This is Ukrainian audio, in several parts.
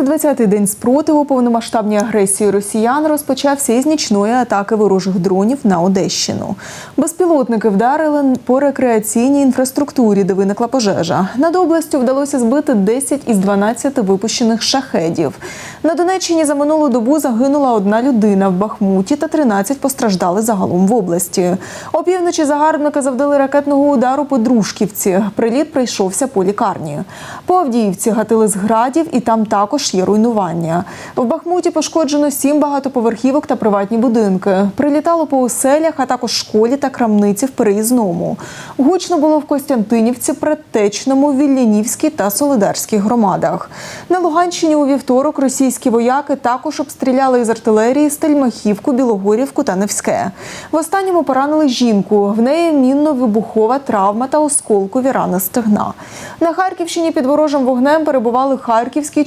420-й день спротиву повномасштабній агресії росіян розпочався із нічної атаки ворожих дронів на Одещину. Безпілотники вдарили по рекреаційній інфраструктурі, де виникла пожежа. Над областю вдалося збити 10 із 12 випущених шахедів. На Донеччині за минулу добу загинула одна людина в Бахмуті та 13 постраждали загалом в області. Опівночі загарбники завдали ракетного удару по Дружківці. Приліт прийшовся по лікарні. По Авдіївці гатили з градів, і там також є руйнування. В Бахмуті пошкоджено сім багатоповерхівок та приватні будинки. Прилітало по оселях, а також школі та крамниці в переїзному. Гучно було в Костянтинівці, Предтечному, Вільянівській та Солидарській громадах. На Луганщині у вівторок російські вояки також обстріляли із артилерії Стельмахівку, Білогорівку та Невське. В останньому поранили жінку. В неї мінно-вибухова травма та осколкові рани стегна. На Харківщині під ворожим вогнем перебували Харківський,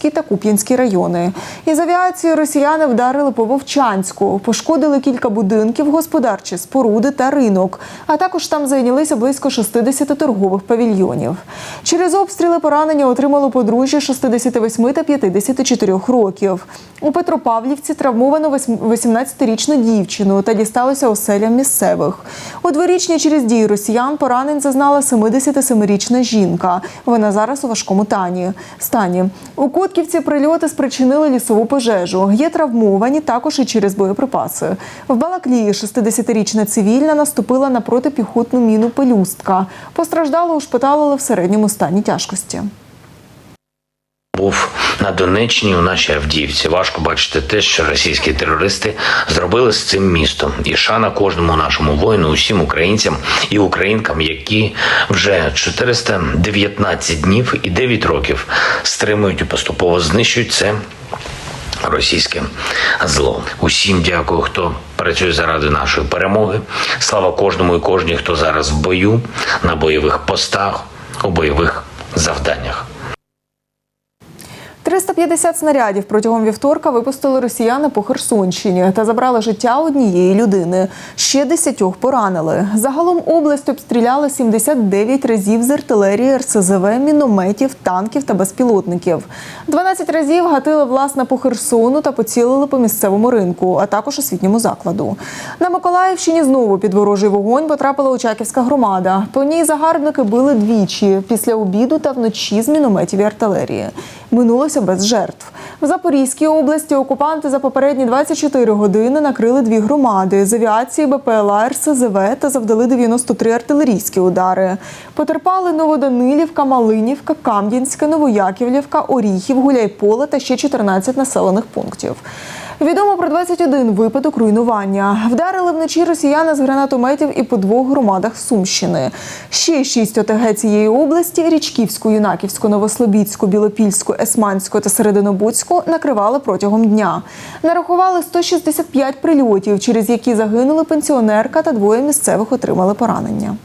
Чугуївський та Куп'янський райони. Із авіації росіяни вдарили по Вовчанську, пошкодили кілька будинків, господарчі споруди та ринок. А також там зайнялися близько 60 торгових павільйонів. Через обстріли поранення отримало подружжя 68 та 54 років. У Петропавлівці травмовано 18-річну дівчину та дісталося оселям місцевих. У дворічні через дії росіян поранень зазнала 77-річна жінка. Вона зараз у важкому тані. стані. У Котківці прильоти спричинили лісову пожежу. Є травмовані також і через боєприпаси. В Балаклії 60-річна цивільна наступила на протипіхотну міну пелюстка. Постраждало ушпиталили в середньому стані тяжкості. Був на Донеччині у нашій Авдіївці. Важко бачити те, що російські терористи зробили з цим містом. І шана кожному нашому воїну, усім українцям і українкам, які вже 419 днів і 9 років стримують і поступово знищують це. Російське зло. Усім дякую, хто працює заради нашої перемоги. Слава кожному і кожній, хто зараз в бою, на бойових постах, у бойових завданнях. 350 снарядів протягом вівторка випустили росіяни по Херсонщині та забрали життя однієї людини. Ще десятьох поранили. Загалом область обстріляли 79 разів з артилерії, РСЗВ, мінометів, танків та безпілотників. 12 разів гатили власне по Херсону та поцілили по місцевому ринку, а також освітньому закладу. На Миколаївщині знову під ворожий вогонь потрапила Очаківська громада. По ній загарбники били двічі після обіду та вночі з мінометів і артилерії. Минулося без жертв. В Запорізькій області окупанти за попередні 24 години накрили дві громади з авіації БПЛА, РСЗВ та завдали 93 артилерійські удари. Потерпали Новоданилівка, Малинівка, Кам'янська, Новояківлівка, Оріхів, Гуляйполе та ще 14 населених пунктів. Відомо про 21 випадок руйнування. Вдарили вночі росіяни з гранатометів і по двох громадах Сумщини. Ще шість ОТГ цієї області Річківську, Юнаківську, Новослобідську, Білопільську, Есманську та Серединобудську накривали протягом дня. Нарахували 165 прильотів, через які загинули пенсіонерка та двоє місцевих отримали поранення.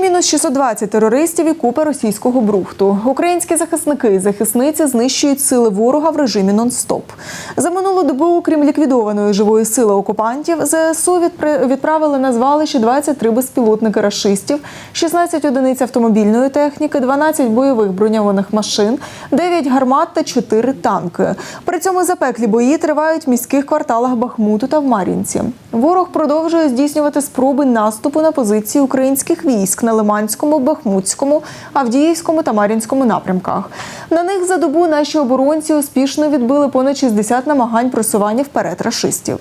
Мінус 620 терористів і купа російського брухту. Українські захисники і захисниці знищують сили ворога в режимі нон-стоп. За минулу добу, окрім ліквідованої живої сили окупантів, ЗСУ відправили на звалище 23 безпілотники рашистів, 16 одиниць автомобільної техніки, 12 бойових броньованих машин, 9 гармат та 4 танки. При цьому запеклі бої тривають в міських кварталах Бахмуту та в Мар'їнці. Ворог продовжує здійснювати спроби наступу на позиції українських військ на Лиманському, Бахмутському, Авдіївському та Мар'їнському напрямках. На них за добу наші оборонці успішно відбили понад 60 намагань просування вперед рашистів.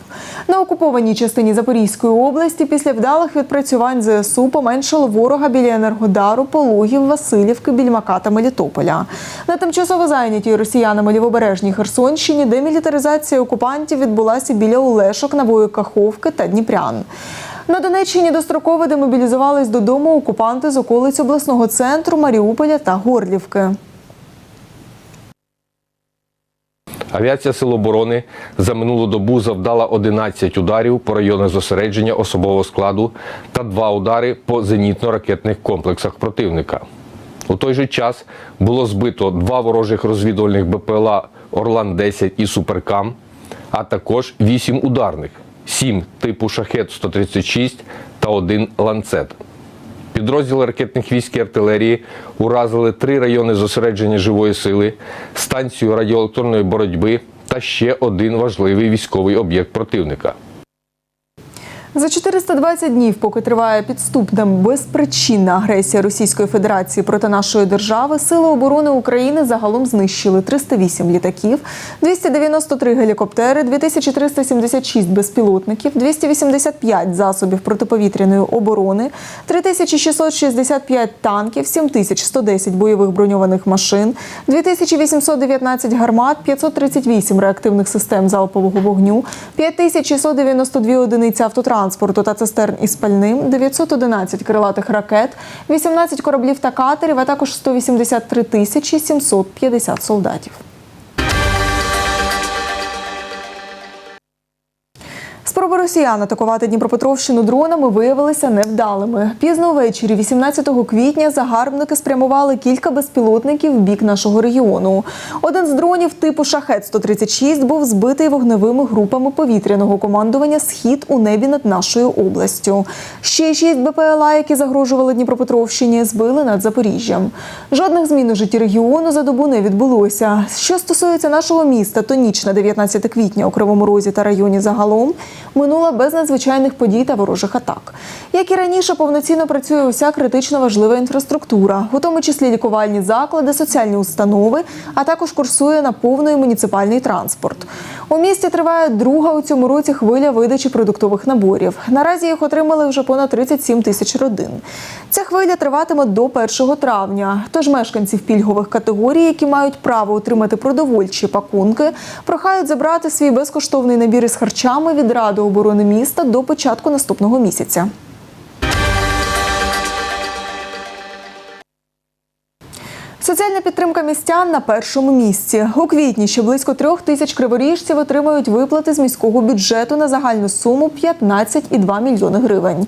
На окупованій частині Запорізької області після вдалих відпрацювань ЗСУ поменшало ворога біля Енергодару, Пологів, Васильівки, Більмака та Мелітополя. На тимчасово зайнятій росіянами лівобережній Херсонщині демілітаризація окупантів відбулася біля Олешок, Нової Каховки та Дніпрян. На Донеччині достроково демобілізувались додому окупанти з околиць обласного центру Маріуполя та Горлівки. Авіація Сил оборони за минулу добу завдала 11 ударів по районах зосередження особового складу та два удари по зенітно-ракетних комплексах противника. У той же час було збито два ворожих розвідувальних БПЛА Орлан-10 і Суперкам, а також вісім ударних, сім типу Шахет-136 та один ланцет. Підрозділи ракетних військ і артилерії уразили три райони зосередження живої сили, станцію радіоелектронної боротьби та ще один важливий військовий об'єкт противника. За 420 днів, поки триває підступна безпричинна агресія Російської Федерації проти нашої держави, Сили оборони України загалом знищили 308 літаків, 293 гелікоптери, 2376 безпілотників, 285 засобів протиповітряної оборони, 3665 танків, 7110 бойових броньованих машин, 2819 гармат, 538 реактивних систем залпового вогню, 5692 одиниці автотранспорту та цистерн із пальним, 911 крилатих ракет, 18 кораблів та катерів, а також 183 тисячі 750 солдатів. Спроби росіян атакувати Дніпропетровщину дронами виявилися невдалими. Пізно ввечері, 18 квітня, загарбники спрямували кілька безпілотників в бік нашого регіону. Один з дронів типу Шахет-136 був збитий вогневими групами повітряного командування Схід у небі над нашою областю. Ще шість БПЛА, які загрожували Дніпропетровщині, збили над Запоріжжям. Жодних змін у житті регіону за добу не відбулося. Що стосується нашого міста, то ніч на 19 квітня у Кривому Розі та районі загалом минула без надзвичайних подій та ворожих атак. Як і раніше, повноцінно працює уся критично важлива інфраструктура, у тому числі лікувальні заклади, соціальні установи, а також курсує наповнений муніципальний транспорт. У місті триває друга у цьому році хвиля видачі продуктових наборів. Наразі їх отримали вже понад 37 тисяч родин. Ця хвиля триватиме до 1 травня. Тож мешканців пільгових категорій, які мають право отримати продовольчі пакунки, прохають забрати свій безкоштовний набір із харчами від Ради оборони міста до початку наступного місяця. Соціальна підтримка містян на першому місці. У квітні ще близько трьох тисяч криворіжців отримають виплати з міського бюджету на загальну суму 15,2 мільйони гривень.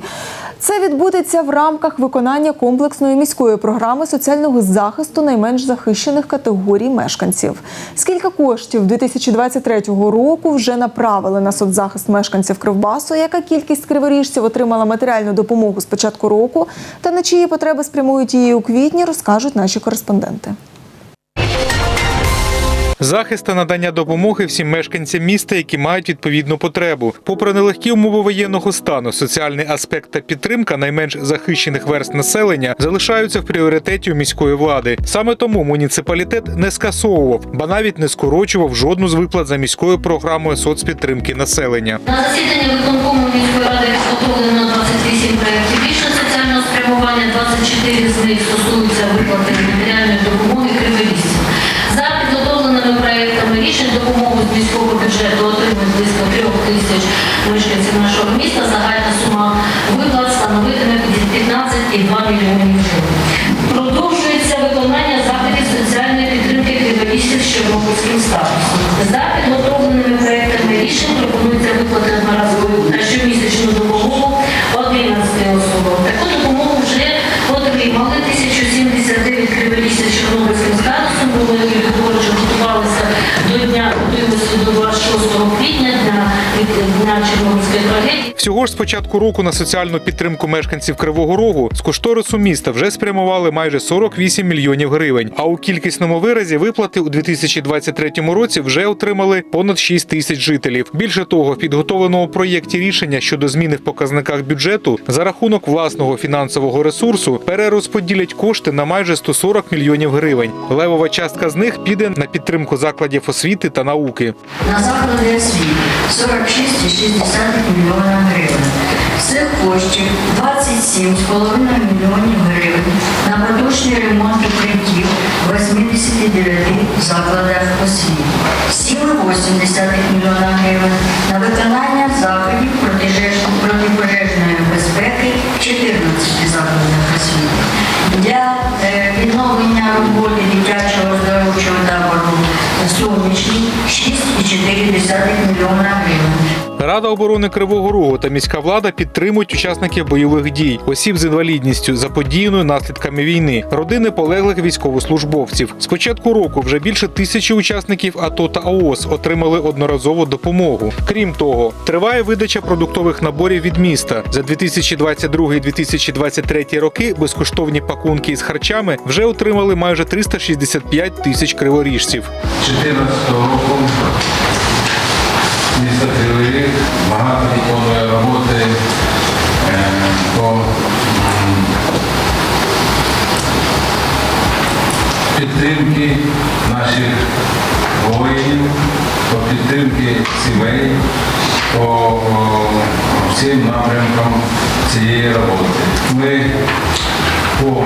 Це відбудеться в рамках виконання комплексної міської програми соціального захисту найменш захищених категорій мешканців. Скільки коштів 2023 року вже направили на соцзахист мешканців Кривбасу? Яка кількість криворіжців отримала матеріальну допомогу з початку року? Та на чиї потреби спрямують її у квітні, розкажуть наші кореспонденти. Захист та надання допомоги всім мешканцям міста, які мають відповідну потребу. Попри нелегкі умови воєнного стану, соціальний аспект та підтримка найменш захищених верст населення залишаються в пріоритеті у міської влади. Саме тому муніципалітет не скасовував, ба навіть не скорочував жодну з виплат за міською програмою соцпідтримки населення. На засіданні виконкому міської ради підготовлено 28 проєктів рішень соціального спрямування, 24 з них стосуються виплати матеріальної початку року на соціальну підтримку мешканців Кривого Рогу з кошторису міста вже спрямували майже 48 мільйонів гривень. А у кількісному виразі виплати у 2023 році вже отримали понад 6 тисяч жителів. Більше того, в підготовленому проєкті рішення щодо зміни в показниках бюджету за рахунок власного фінансового ресурсу перерозподілять кошти на майже 140 мільйонів гривень. Левова частка з них піде на підтримку закладів освіти та науки. на заклади освіти 46,6 мільйона гривень. Цих коштів 27,5 мільйонів гривень на поточний ремонт укриттів в 89 закладах освіти. 7,8 мільйона гривень на виконання заходів протипожежної безпеки в 14 закладах освіти. Для е, відновлення роботи дитячого оздоровчого табору сонячний 6,4 мільйона гривень. Рада оборони Кривого Рогу та міська влада підтримують учасників бойових дій, осіб з інвалідністю, заподіяною наслідками війни, родини полеглих військовослужбовців. З початку року вже більше тисячі учасників АТО та ООС отримали одноразову допомогу. Крім того, триває видача продуктових наборів від міста. За 2022-2023 роки безкоштовні пакунки із харчами вже отримали майже 365 тисяч криворіжців. 2014 року багато виконує роботи е, по м, підтримки наших воїнів, по підтримки сімей, по всім напрямкам цієї роботи. Ми по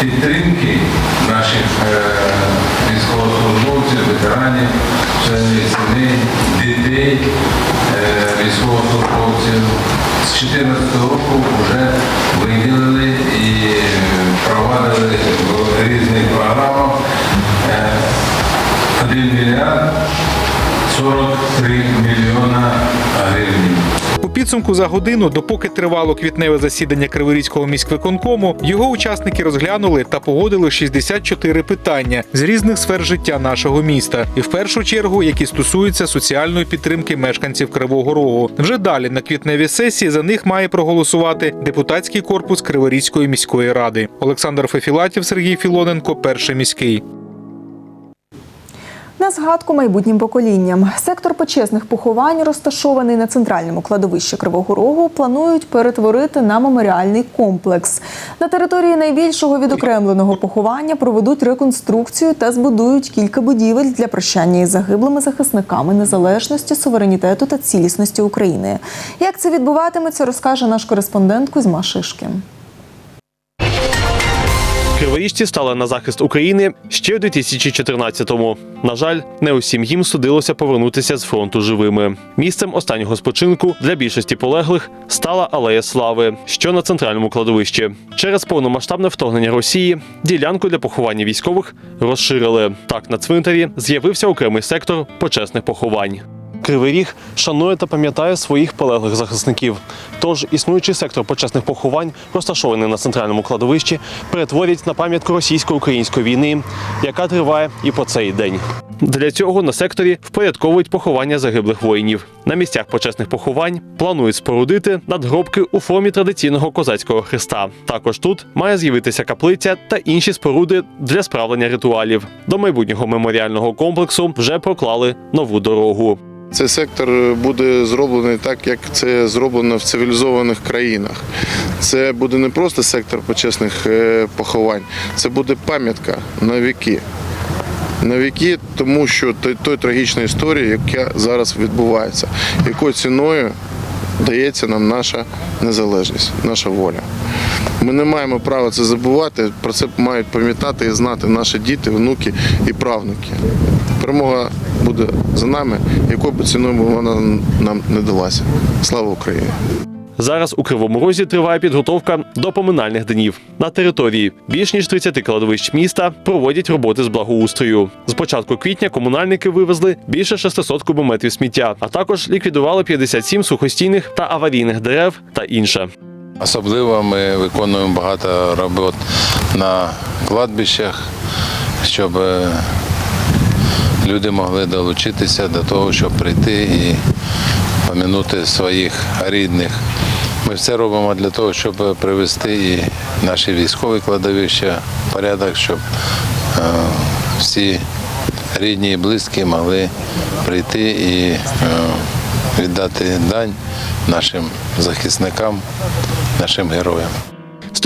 підтримки наших е, військовослужбовців, ветеранів, членів сімей, дітей, е, військовослужбовців. З 2014 року вже виділили і провадили в різних програмах е, 1 мільярд 43 мільйона гривень. У підсумку за годину, допоки тривало квітневе засідання Криворізького міськвиконкому, його учасники розглянули та погодили 64 питання з різних сфер життя нашого міста, і в першу чергу, які стосуються соціальної підтримки мешканців Кривого Рогу. Вже далі на квітневій сесії за них має проголосувати депутатський корпус Криворізької міської ради. Олександр Фефілатів, Сергій Філоненко, перший міський. На згадку майбутнім поколінням. Сектор почесних поховань, розташований на центральному кладовищі Кривого Рогу, планують перетворити на меморіальний комплекс. На території найбільшого відокремленого поховання проведуть реконструкцію та збудують кілька будівель для прощання із загиблими захисниками незалежності, суверенітету та цілісності України. Як це відбуватиметься, розкаже наш кореспондент Кузьма Шишкін. Криворіжці стали на захист України ще в 2014-му. На жаль, не усім їм судилося повернутися з фронту живими. Місцем останнього спочинку для більшості полеглих стала Алея Слави, що на центральному кладовищі. Через повномасштабне вторгнення Росії ділянку для поховання військових розширили. Так на цвинтарі з'явився окремий сектор почесних поховань. Кривий Ріг шанує та пам'ятає своїх полеглих захисників. Тож існуючий сектор почесних поховань, розташований на центральному кладовищі, перетворять на пам'ятку російсько-української війни, яка триває і по цей день. Для цього на секторі впорядковують поховання загиблих воїнів. На місцях почесних поховань планують спорудити надгробки у формі традиційного козацького хреста. Також тут має з'явитися каплиця та інші споруди для справлення ритуалів. До майбутнього меморіального комплексу вже проклали нову дорогу. Цей сектор буде зроблений так, як це зроблено в цивілізованих країнах. Це буде не просто сектор почесних е, поховань, це буде пам'ятка на віки. На віки, тому що той, той трагічна історія, яка зараз відбувається, якою ціною дається нам наша незалежність, наша воля. Ми не маємо права це забувати. Про це мають пам'ятати і знати наші діти, внуки і правнуки. Перемога буде за нами, якою б ціною вона нам не далася. Слава Україні! Зараз у Кривому Розі триває підготовка до поминальних днів. На території більш ніж 30 кладовищ міста проводять роботи з благоустрою. З початку квітня комунальники вивезли більше 600 кубометрів сміття, а також ліквідували 57 сухостійних та аварійних дерев та інше. Особливо ми виконуємо багато робот на кладбищах, щоб е, люди могли долучитися до того, щоб прийти і помінути своїх рідних. Ми все робимо для того, щоб привести і наші військові кладовища в порядок, щоб е, всі рідні і близькі могли прийти і е, віддати дань нашим захисникам, нашим героям.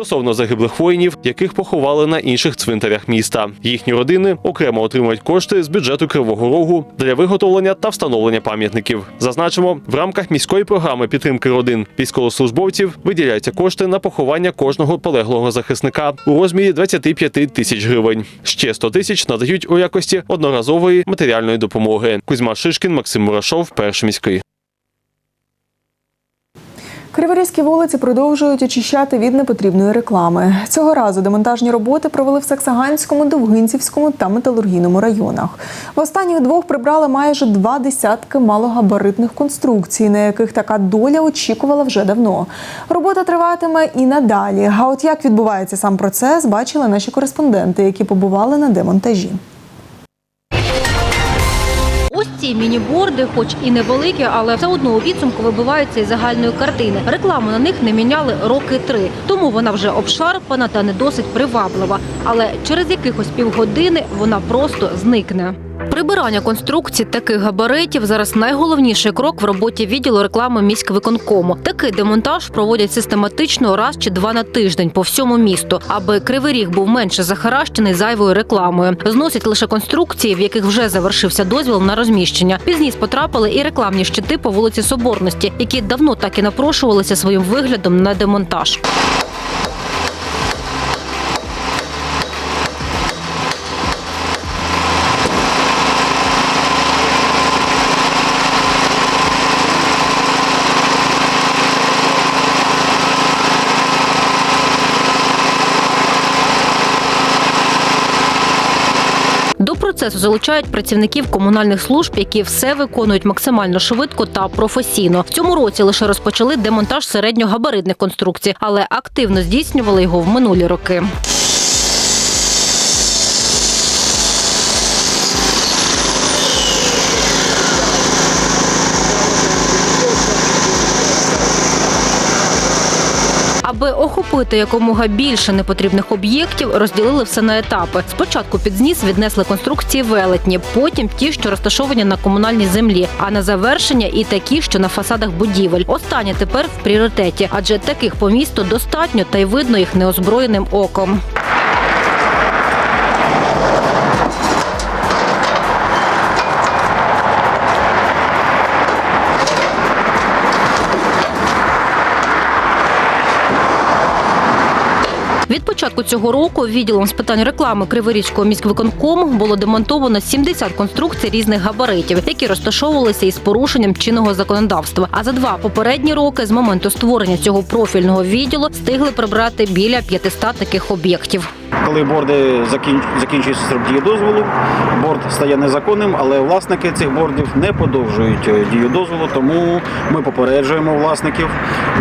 Стосовно загиблих воїнів, яких поховали на інших цвинтарях міста. Їхні родини окремо отримують кошти з бюджету Кривого Рогу для виготовлення та встановлення пам'ятників. Зазначимо, в рамках міської програми підтримки родин військовослужбовців виділяються кошти на поховання кожного полеглого захисника у розмірі 25 тисяч гривень. Ще 100 тисяч надають у якості одноразової матеріальної допомоги. Кузьма Шишкін, Максим Мурашов, перший міський. Криворізькі вулиці продовжують очищати від непотрібної реклами. Цього разу демонтажні роботи провели в Саксаганському, Довгинцівському та Металургійному районах. В останніх двох прибрали майже два десятки малогабаритних конструкцій, на яких така доля очікувала вже давно. Робота триватиме і надалі. А от як відбувається сам процес, бачили наші кореспонденти, які побували на демонтажі. Ці міні-борди, хоч і невеликі, але все одно у підсумку вибиваються із загальної картини. Рекламу на них не міняли роки три, тому вона вже обшарпана та не досить приваблива. Але через якихось півгодини вона просто зникне. Прибирання конструкцій таких габаритів зараз найголовніший крок в роботі відділу реклами міськвиконкому. Такий демонтаж проводять систематично раз чи два на тиждень по всьому місту, аби кривий ріг був менше захаращений зайвою рекламою. Зносять лише конструкції, в яких вже завершився дозвіл на розміщення. Пізніше потрапили і рекламні щити по вулиці Соборності, які давно так і напрошувалися своїм виглядом на демонтаж. До процесу залучають працівників комунальних служб, які все виконують максимально швидко та професійно. В цьому році лише розпочали демонтаж середньогабаритних конструкцій, але активно здійснювали його в минулі роки. Аби охопити якомога більше непотрібних об'єктів, розділили все на етапи. Спочатку під зніс віднесли конструкції велетні, потім ті, що розташовані на комунальній землі, а на завершення і такі, що на фасадах будівель. Останні тепер в пріоритеті, адже таких по місту достатньо та й видно їх неозброєним оком. Початку цього року відділом з питань реклами Криворізького міськвиконкому було демонтовано 70 конструкцій різних габаритів, які розташовувалися із порушенням чинного законодавства. А за два попередні роки з моменту створення цього профільного відділу встигли прибрати біля 500 таких об'єктів. Коли борди закін... закінчується срок дії дозволу, борд стає незаконним, але власники цих бордів не подовжують е, дію дозволу, тому ми попереджуємо власників,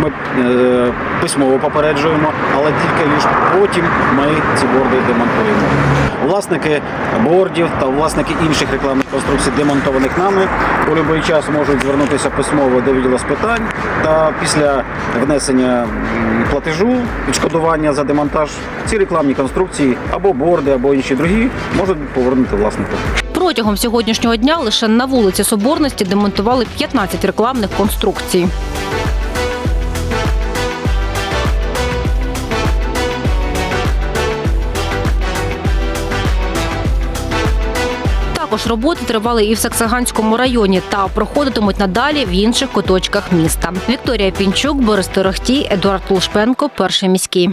ми е, письмово попереджуємо, але тільки лише потім ми ці борди демонтуємо. Власники бордів та власники інших рекламних конструкцій, демонтованих нами, у будь-який час можуть звернутися письмово до відділу з питань та після внесення платежу, відшкодування за демонтаж, ці рекламні конструкції або борди, або інші другі можуть повернути власнику. Протягом сьогоднішнього дня лише на вулиці Соборності демонтували 15 рекламних конструкцій. Також роботи тривали і в Саксаганському районі та проходитимуть надалі в інших куточках міста. Вікторія Пінчук, Борис Торохтій, Едуард Лушпенко, перший міський.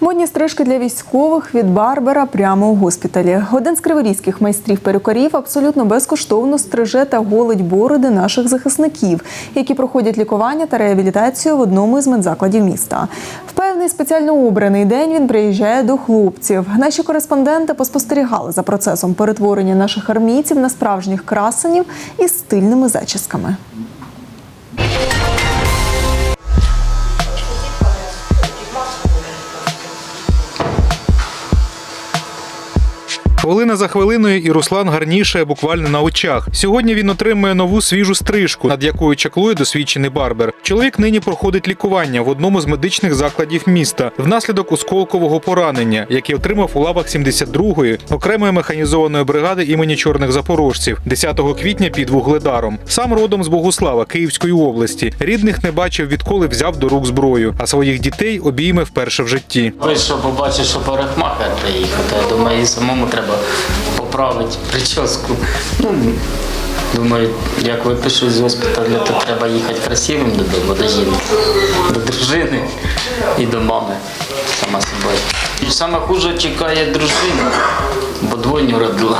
Модні стрижки для військових від Барбера прямо у госпіталі. Один з криворізьких майстрів перукарів абсолютно безкоштовно стриже та голить бороди наших захисників, які проходять лікування та реабілітацію в одному із медзакладів міста. В певний спеціально обраний день він приїжджає до хлопців. Наші кореспонденти поспостерігали за процесом перетворення наших армійців на справжніх красенів із стильними зачісками. Хвилина за хвилиною, і Руслан гарнішає буквально на очах. Сьогодні він отримує нову свіжу стрижку, над якою чаклує досвідчений барбер. Чоловік нині проходить лікування в одному з медичних закладів міста внаслідок осколкового поранення, яке отримав у лавах 72-ї окремої механізованої бригади імені чорних запорожців 10 квітня під вугледаром. Сам родом з Богуслава Київської області. Рідних не бачив, відколи взяв до рук зброю, а своїх дітей обійме вперше в житті. Вийшов, побачив, що парикмахер приїхав, то я думаю, самому треба поправити прическу. Ну, думаю, як випишу з госпіталю, то треба їхати красивим додому, до жінки, до дружини і до мами, сама собою. І саме хуже чекає дружина, бо двойню родила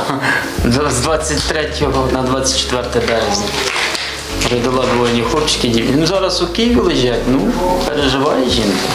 з 23 на 24 березня. Родила двоє хлопчиків. дів- Ну зараз у Києві лежать, ну переживає жінка.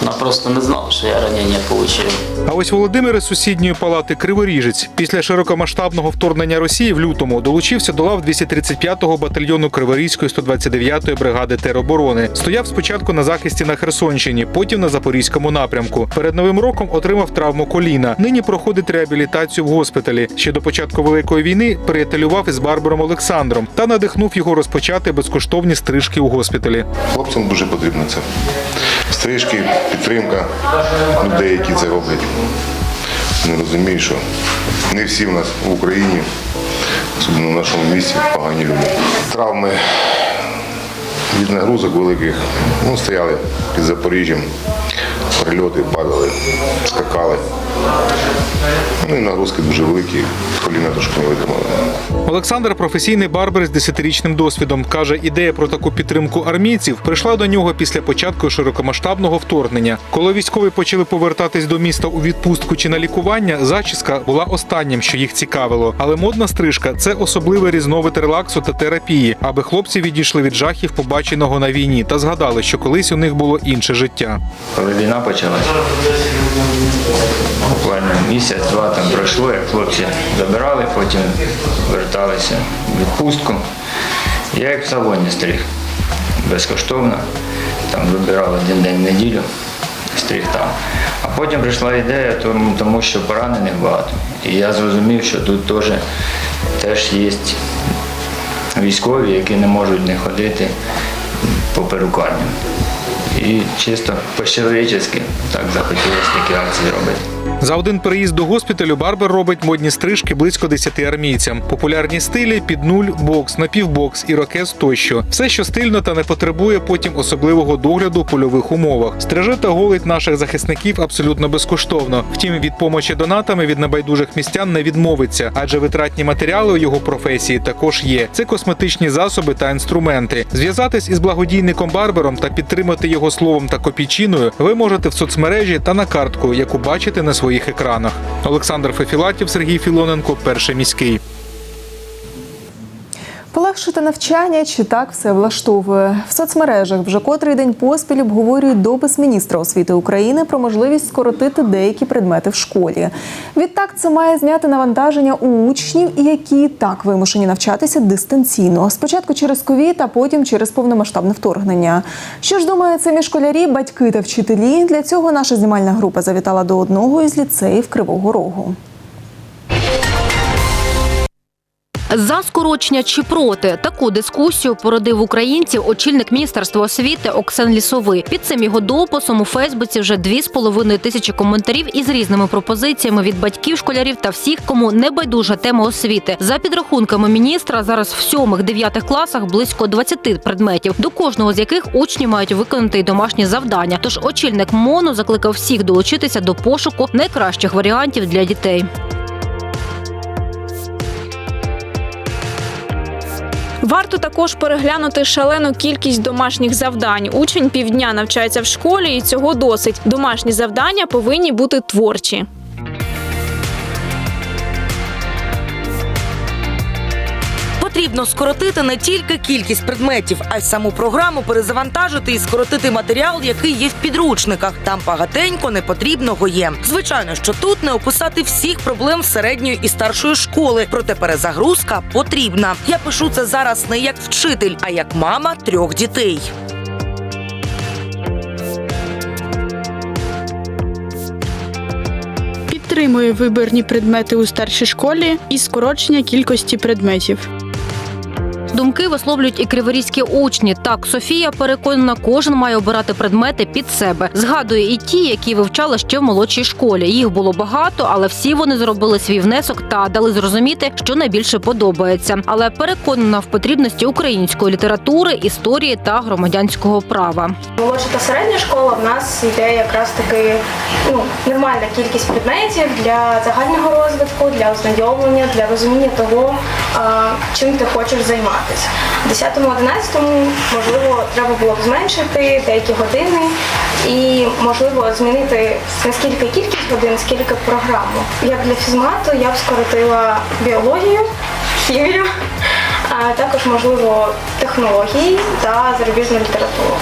Вона просто не знала, що я ранення отримав. А ось Володимир із сусідньої палати Криворіжець після широкомасштабного вторгнення Росії в лютому долучився до лав 235-го батальйону Криворізької 129-ї бригади тероборони. Стояв спочатку на захисті на Херсонщині, потім на Запорізькому напрямку. Перед новим роком отримав травму коліна. Нині проходить реабілітацію в госпіталі. Ще до початку великої війни приятелював із Барбаром Олександром та надихнув його розпочати безкоштовні стрижки у госпіталі. Хлопцям дуже потрібно це. Стрижки, підтримка людей, які це роблять. Не розумію, що не всі в нас в Україні, особливо в нашому місті, погані люди. Травми від нагрузок великих. Ну, стояли під Запоріжжям, прильоти падали, скакали. Ну і нагрузки дуже великі, коліна трошки не витримали. Олександр професійний барбер з 10-річним досвідом. Каже, ідея про таку підтримку армійців прийшла до нього після початку широкомасштабного вторгнення. Коли військові почали повертатись до міста у відпустку чи на лікування, зачіска була останнім, що їх цікавило. Але модна стрижка це особливий різновид релаксу та терапії, аби хлопці відійшли від жахів, побаченого на війні, та згадали, що колись у них було інше життя. Коли війна почалась, буквально місяць-два там пройшло, як хлопці забирали, потім верталися в відпустку. Я як в салоні стриг безкоштовно, там вибирав один день в неділю, стриг там. А потім прийшла ідея, тому що поранених багато. І я зрозумів, що тут теж, теж є військові, які не можуть не ходити по перукарням. І чисто по-чоловічески так захотілося такі акції робити. За один переїзд до госпіталю Барбер робить модні стрижки близько 10 армійцям. Популярні стилі під нуль, бокс, напівбокс, ірокез тощо. Все, що стильно та не потребує потім особливого догляду у польових умовах. Стриже та голить наших захисників абсолютно безкоштовно. Втім, від помочі донатами від небайдужих містян не відмовиться, адже витратні матеріали у його професії також є. Це косметичні засоби та інструменти. Зв'язатись із благодійником Барбером та підтримати його словом та копійчиною ви можете в соцмережі та на картку, яку бачите на своїх екранах. Олександр Фефілатів, Сергій Філоненко, перший міський. Полегшити навчання чи так все влаштовує в соцмережах. Вже котрий день поспіль обговорюють допис міністра освіти України про можливість скоротити деякі предмети в школі. Відтак це має зняти навантаження у учнів, які так вимушені навчатися дистанційно. Спочатку через ковід, а потім через повномасштабне вторгнення. Що ж думають самі школярі, батьки та вчителі? Для цього наша знімальна група завітала до одного із ліцеїв Кривого Рогу. За скорочення чи проти таку дискусію породив українців очільник міністерства освіти Оксан Лісовий. Під цим його дописом у Фейсбуці вже дві з половиною тисячі коментарів із різними пропозиціями від батьків, школярів та всіх, кому не байдужа тема освіти. За підрахунками міністра, зараз в сьомих-дев'ятих класах близько 20 предметів, до кожного з яких учні мають виконати й домашні завдання. Тож очільник МОНу закликав всіх долучитися до пошуку найкращих варіантів для дітей. Варто також переглянути шалену кількість домашніх завдань. Учень півдня навчається в школі, і цього досить. Домашні завдання повинні бути творчі. Потрібно скоротити не тільки кількість предметів, а й саму програму перезавантажити і скоротити матеріал, який є в підручниках. Там багатенько непотрібного є. Звичайно, що тут не описати всіх проблем середньої і старшої школи, проте перезагрузка потрібна. Я пишу це зараз не як вчитель, а як мама трьох дітей. Підтримую вибірні предмети у старшій школі і скорочення кількості предметів. Думки висловлюють і криворізькі учні. Так, Софія переконана, кожен має обирати предмети під себе. Згадує і ті, які вивчала ще в молодшій школі. Їх було багато, але всі вони зробили свій внесок та дали зрозуміти, що найбільше подобається. Але переконана в потрібності української літератури, історії та громадянського права. Молодша та середня школа в нас йде якраз таки ну, нормальна кількість предметів для загального розвитку, для ознайомлення, для розуміння того, чим ти хочеш займатися. В 10-11 можливо треба було б зменшити деякі години і можливо змінити наскільки кількість годин, скільки програму. Як для фізмату я б скоротила біологію, хімію. А також можливо технології та зарубіжну літературу.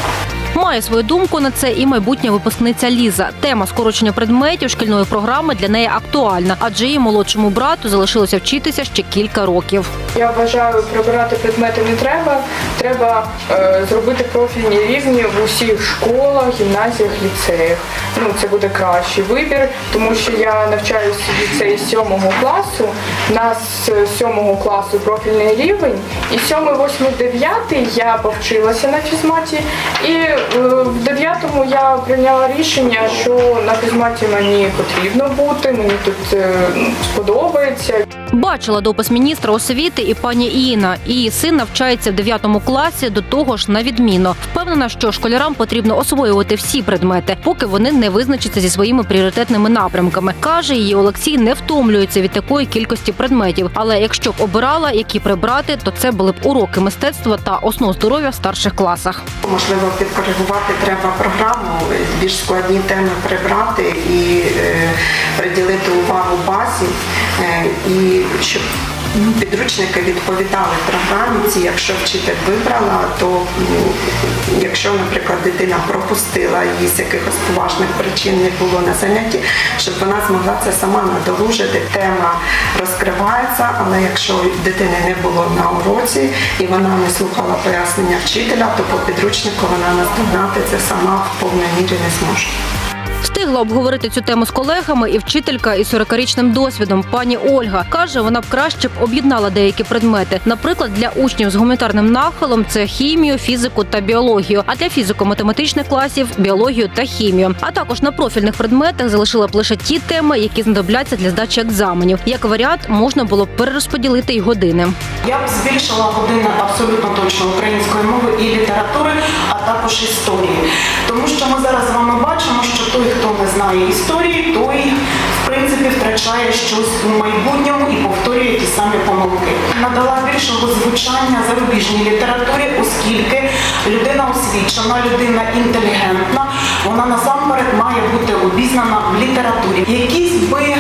Має свою думку на це і майбутня випускниця Ліза. Тема скорочення предметів шкільної програми для неї актуальна, адже її молодшому брату залишилося вчитися ще кілька років. Я вважаю, прибирати предмети не треба. Треба е, зробити профільні рівні в усіх школах, гімназіях, ліцеях. Ну це буде кращий вибір, тому що я навчаюся в ліцеї 7 класу. Нас 7 класу профільний рівень, і 7, 8, 9 я повчилася на фізматі, і в 9 я прийняла рішення, що на фізматі мені потрібно бути, мені тут е, сподобається. Бачила допис міністра освіти і пані Інна. Її син навчається в 9 класі, до того ж на відміну. Впевнена, що школярам потрібно освоювати всі предмети, поки вони не визначаться зі своїми пріоритетними напрямками. Каже, її Олексій не втомлюється від такої кількості предметів. Але якщо б обирала, які прибрати, то це були б уроки мистецтва та основ здоров'я в старших класах. Можливо, підкоригувати треба програму, більш складні теми прибрати і е, приділити увагу базі, е, і щоб ну, підручники відповідали програмі. Якщо вчитель вибрала, то м, якщо, наприклад, дитина пропустила її з якихось поважних причин не було на занятті, щоб вона змогла це сама надолужити. Тема розкривається, але якщо дитини не було на уроці і вона не слухала пояснення вчителя, то по підручнику вона наздогнати це сама в повній мірі не зможе. Встигла обговорити цю тему з колегами і вчителька із 40-річним досвідом пані Ольга каже, вона б краще б об'єднала деякі предмети. Наприклад, для учнів з гуманітарним нахилом це хімію, фізику та біологію. А для фізико-математичних класів біологію та хімію. А також на профільних предметах залишила б лише ті теми, які знадобляться для здачі екзаменів. Як варіант, можна було б перерозподілити й години. Я б збільшила години абсолютно точно української мови і літератури, а також історії. Тому що ми зараз з вами хто історії, той в принципі втрачає щось у майбутньому і повторює ті самі помилки. Надала більшого звучання зарубіжній літературі, оскільки людина освічена, людина інтелігентна, вона насамперед має бути обізнана в літературі. Якісь би е,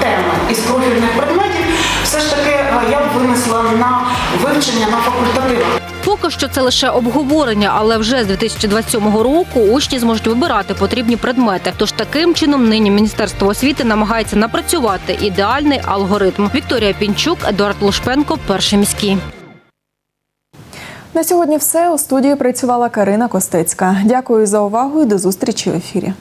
теми із профільних предметів все ж таки е, я б винесла на вивчення на факультативах. Поки що це лише обговорення, але вже з 2027 року учні зможуть вибирати потрібні предмети. Тож таким чином нині міністерство освіти намагається напрацювати ідеальний алгоритм. Вікторія Пінчук, Едуард Лушпенко, перший міський. На сьогодні все у студії працювала Карина Костецька. Дякую за увагу і до зустрічі в ефірі.